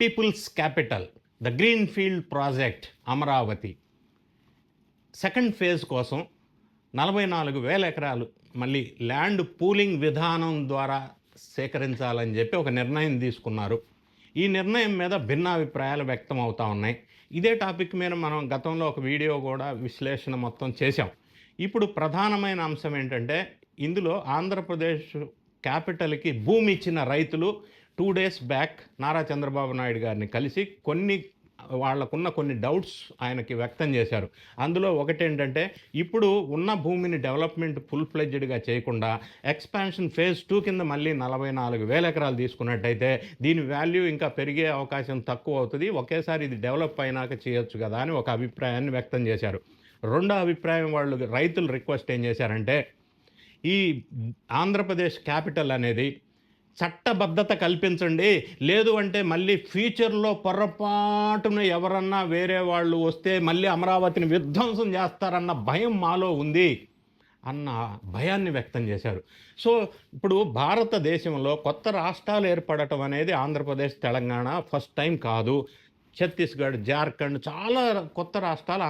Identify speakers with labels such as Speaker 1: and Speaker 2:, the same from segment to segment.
Speaker 1: People's capital the green field project Amaravati. Second phase కోసం నలభై నాలుగు వేల ఎకరాలు మళ్ళీ ల్యాండ్ పూలింగ్ విధానం ద్వారా సేకరించాలని చెప్పి ఒక నిర్ణయం తీసుకున్నారు. ఈ నిర్ణయం మీద భిన్నాభిప్రాయాలు వ్యక్తం అవుతా ఉన్నాయి. ఇదే టాపిక్ మీద మనం గతంలో ఒక వీడియో కూడా విశ్లేషణ మొత్తం చేశాం. ఇప్పుడు ప్రధానమైన అంశం ఏంటంటే ఇందులో ఆంధ్రప్రదేశ్ క్యాపిటల్కి భూమి ఇచ్చిన రైతులు two days back Nara Chandrababu Naidu గారిని కలిసి కొన్ని వాళ్ళకున్న కొన్ని డౌట్స్ ఆయనకి వ్యక్తం చేశారు. అందులో ఒకటేంటంటే ఇప్పుడు ఉన్న భూమిని డెవలప్మెంట్ ఫుల్ ఫ్లెడ్జ్డ్గా చేయకుండా ఎక్స్పాన్షన్ ఫేజ్ టూ కింద మళ్ళీ నలభై నాలుగు వేల ఎకరాలు తీసుకున్నట్టయితే దీని వాల్యూ ఇంకా పెరిగే అవకాశం తక్కువ అవుతుంది. ఒకేసారి ఇది డెవలప్ అయినాక చేయొచ్చు కదా అని ఒక అభిప్రాయాన్ని వ్యక్తం చేశారు. రెండో అభిప్రాయం వాళ్ళు రైతులు రిక్వెస్ట్ ఏం చేశారంటే ఈ ఆంధ్రప్రదేశ్ క్యాపిటల్ అనేది చట్టబద్ధత కల్పించండి. లేదు అంటే మళ్ళీ ఫ్యూచర్లో పొరపాటున ఎవరన్నా వేరే వాళ్ళు వస్తే మళ్ళీ అమరావతిని విధ్వంసం చేస్తారన్న భయం మాలో ఉంది అన్న భయాన్ని వ్యక్తం చేశారు. సో ఇప్పుడు భారతదేశంలో కొత్త రాష్ట్రాలు ఏర్పడటం అనేది ఆంధ్రప్రదేశ్ తెలంగాణ ఫస్ట్ టైం కాదు. ఛత్తీస్గఢ్ జార్ఖండ్ చాలా కొత్త రాష్ట్రాలు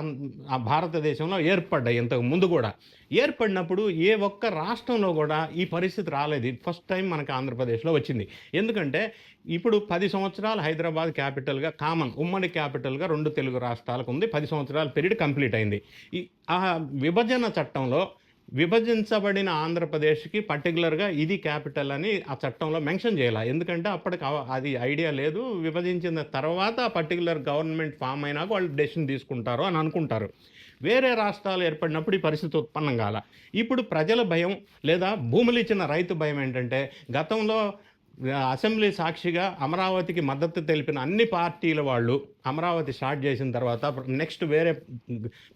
Speaker 1: ఆ భారతదేశంలో ఏర్పడ్డాయి ఇంతకు ముందు కూడా. ఏర్పడినప్పుడు ఏ ఒక్క రాష్ట్రంలో కూడా ఈ పరిస్థితి రాలేదు. ఫస్ట్ టైం మనకు ఆంధ్రప్రదేశ్లో వచ్చింది. ఎందుకంటే ఇప్పుడు పది సంవత్సరాలు హైదరాబాద్ క్యాపిటల్గా కామన్ ఉమ్మడి క్యాపిటల్గా రెండు తెలుగు రాష్ట్రాలకు ఉంది. పది సంవత్సరాల పీరియడ్ కంప్లీట్ అయింది. ఈ ఆ విభజన చట్టంలో విభజించబడిన ఆంధ్రప్రదేశ్కి పర్టికులర్గా ఇది క్యాపిటల్ అని ఆ చట్టంలో మెన్షన్ చేయాలి? ఎందుకంటే అప్పటికి అది ఐడియా లేదు. విభజించిన తర్వాత ఆ పర్టికులర్ గవర్నమెంట్ ఫామ్ అయినాక వాళ్ళు డెసిషన్ తీసుకుంటారు అని అనుకుంటారు. వేరే రాష్ట్రాలు ఏర్పడినప్పుడు ఈ పరిస్థితి ఉత్పన్నం కాల. ఇప్పుడు ప్రజల భయం లేదా భూములు ఇచ్చిన రైతు భయం ఏంటంటే గతంలో అసెంబ్లీ సాక్షిగా అమరావతికి మద్దతు తెలిపిన అన్ని పార్టీల వాళ్ళు అమరావతి స్టార్ట్ చేసిన తర్వాత నెక్స్ట్ వేరే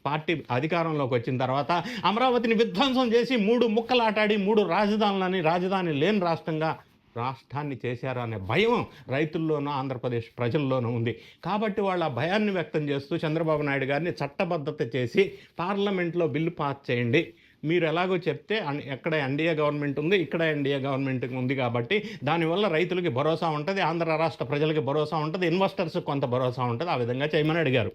Speaker 1: పార్టీ అధికారంలోకి వచ్చిన తర్వాత అమరావతిని విధ్వంసం చేసి మూడు ముక్కలాటాడి మూడు రాజధానులని రాజధాని లేని రాష్ట్రంగా రాష్ట్రాన్ని చేశారు అనే భయం రైతుల్లోనూ ఆంధ్రప్రదేశ్ ప్రజల్లోనూ ఉంది. కాబట్టి వాళ్ళ భయాన్ని వ్యక్తం చేస్తూ చంద్రబాబు నాయుడు గారిని చట్టబద్ధత చేసి పార్లమెంట్లో బిల్లు పాస్ చేయండి. మీరు ఎలాగో చెప్తే ఎక్కడ ఎన్డీఏ గవర్నమెంట్ ఉంది ఇక్కడ ఎన్డీఏ గవర్నమెంట్ ఉంది కాబట్టి దానివల్ల రైతులకి భరోసా ఉంటుంది ఆంధ్ర రాష్ట్ర ప్రజలకి భరోసా ఉంటుంది ఇన్వెస్టర్స్ కొంత భరోసా ఉంటుంది ఆ విధంగా చేయమని అడిగారు.